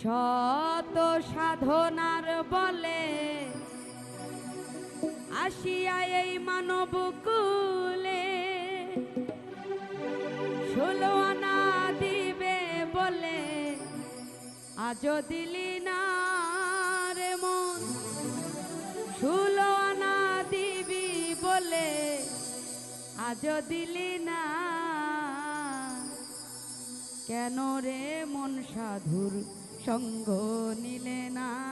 শত সাধনার বলে আসিয়া এই মানব কুলে। ষোলো আনা দিবে বলে আজ দিলি না মন। ষোলো দিবি বলে আজ দিলি না। কেন রে মন সাধুর সঙ্গ নিলে না